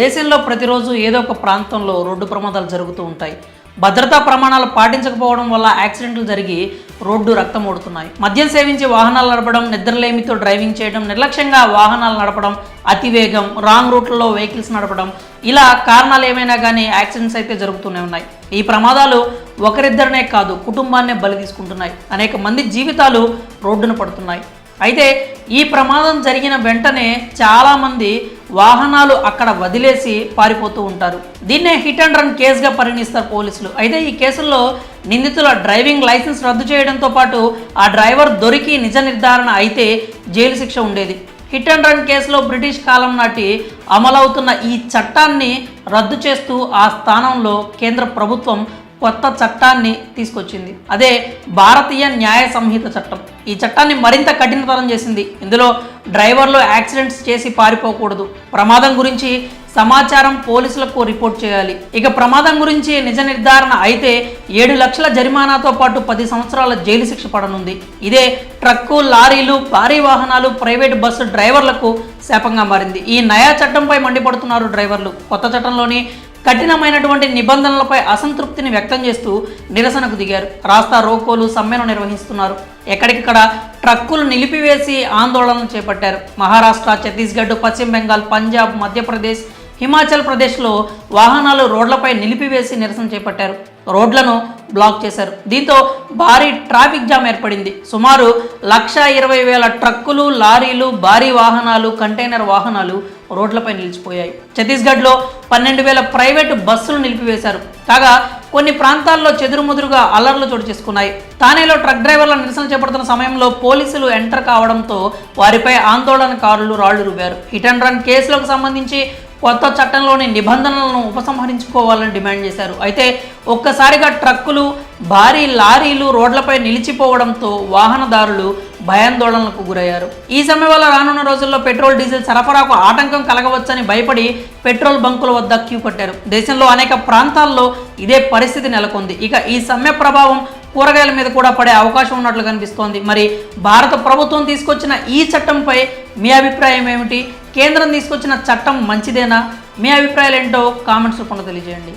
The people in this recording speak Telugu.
దేశంలో ప్రతిరోజు ఏదో ఒక ప్రాంతంలో రోడ్డు ప్రమాదాలు జరుగుతూ ఉంటాయి. భద్రతా ప్రమాణాలు పాటించకపోవడం వల్ల యాక్సిడెంట్లు జరిగి రోడ్డు రక్తం ఓడుతున్నాయి మద్యం సేవించి వాహనాలు నడపడం నిద్రలేమితో డ్రైవింగ్ చేయడం నిర్లక్ష్యంగా వాహనాలు నడపడం అతివేగం రాంగ్ రూట్లలో వెహికల్స్ నడపడం ఇలా కారణాలు ఏమైనా కానీ యాక్సిడెంట్స్ అయితే జరుగుతూనే ఉన్నాయి. ఈ ప్రమాదాలు ఒకరిద్దరినే కాదు కుటుంబాన్నే బలి తీసుకుంటున్నాయి. అనేక మంది జీవితాలు రోడ్డున పడుతున్నాయి. అయితే ఈ ప్రమాదం జరిగిన వెంటనే చాలామంది వాహనాలు అక్కడ వదిలేసి పారిపోతూ ఉంటారు. దీన్నే హిట్ అండ్ రన్ కేసుగా పరిగణిస్తారు పోలీసులు. అయితే ఈ కేసుల్లో నిందితుల డ్రైవింగ్ లైసెన్స్ రద్దు చేయడంతో పాటు ఆ డ్రైవర్ దొరికి నిజ నిర్ధారణ అయితే జైలు శిక్ష ఉండేది. హిట్ అండ్ రన్ కేసులో బ్రిటిష్ కాలం నాటి అమలవుతున్న ఈ చట్టాన్ని రద్దు చేస్తూ ఆ స్థానంలో కేంద్ర ప్రభుత్వం కొత్త చట్టాన్ని తీసుకొచ్చింది. అదే భారతీయ న్యాయ సంహిత చట్టం. ఈ చట్టాన్ని మరింత కఠినతరం చేసింది. ఇందులో డ్రైవర్లు యాక్సిడెంట్స్ చేసి పారిపోకూడదు. ప్రమాదం గురించి సమాచారం పోలీసులకు రిపోర్ట్ చేయాలి. ఇక ప్రమాదం గురించి నిజ నిర్ధారణ అయితే ఏడు లక్షల జరిమానాతో పాటు పది సంవత్సరాల జైలు శిక్ష పడనుంది. ఇదే ట్రక్కు లారీలు భారీ వాహనాలు ప్రైవేట్ బస్సు డ్రైవర్లకు శాపంగా మారింది. ఈ నయా చట్టంపై మండిపడుతున్నారు డ్రైవర్లు. కొత్త చట్టంలోని కఠినమైనటువంటి నిబంధనలపై అసంతృప్తిని వ్యక్తం చేస్తూ నిరసనకు దిగారు. రాస్తా రోకోలు సమ్మెను నిర్వహిస్తున్నారు. ఎక్కడికక్కడ ట్రక్కులు నిలిపివేసి ఆందోళనలు చేపట్టారు. మహారాష్ట్ర ఛత్తీస్గఢ్ పశ్చిమ బెంగాల్ పంజాబ్ మధ్యప్రదేశ్ హిమాచల్ ప్రదేశ్లో వాహనాలు రోడ్లపై నిలిపివేసి నిరసన చేపట్టారు. రోడ్లను బ్లాక్ చేశారు. దీంతో భారీ ట్రాఫిక్ జామ్ ఏర్పడింది. సుమారు లక్ష ఇరవై వేల ట్రక్కులు లారీలు భారీ వాహనాలు కంటైనర్ వాహనాలు రోడ్లపై నిలిచిపోయాయి. ఛత్తీస్గఢ్లో పన్నెండు వేల ప్రైవేటు బస్సులు నిలిపివేశారు. కాగా కొన్ని ప్రాంతాల్లో చెదురుముదురుగా అల్లర్లు చోటు చేసుకున్నాయి. థానేలో ట్రక్ డ్రైవర్ల నిరసన చేపడుతున్న సమయంలో పోలీసులు ఎంటర్ కావడంతో వారిపై ఆందోళనకారులు రాళ్ళు రువ్వారు. హిట్ అండ్ రన్ కేసులకు సంబంధించి కొత్త చట్టంలోని నిబంధనలను ఉపసంహరించుకోవాలని డిమాండ్ చేశారు. అయితే ఒక్కసారిగా ట్రక్కులు భారీ లారీలు రోడ్లపై నిలిచిపోవడంతో వాహనదారులు భయాందోళనలకు గురయ్యారు. ఈ సమయం వల్ల రానున్న రోజుల్లో పెట్రోల్ డీజిల్ సరఫరాకు ఆటంకం కలగవచ్చని భయపడి పెట్రోల్ బంకుల వద్ద క్యూ కట్టారు. దేశంలో అనేక ప్రాంతాల్లో ఇదే పరిస్థితి నెలకొంది. ఇక ఈ సమ్మె ప్రభావం కూరగాయల మీద కూడా పడే అవకాశం ఉన్నట్లు కనిపిస్తోంది. మరి భారత ప్రభుత్వం తీసుకొచ్చిన ఈ చట్టంపై మీ అభిప్రాయం ఏమిటి? కేంద్రం తీసుకొచ్చిన చట్టం మంచిదేనా? మీ అభిప్రాయాలు ఏంటో కామెంట్స్ రూపంలో తెలియజేయండి.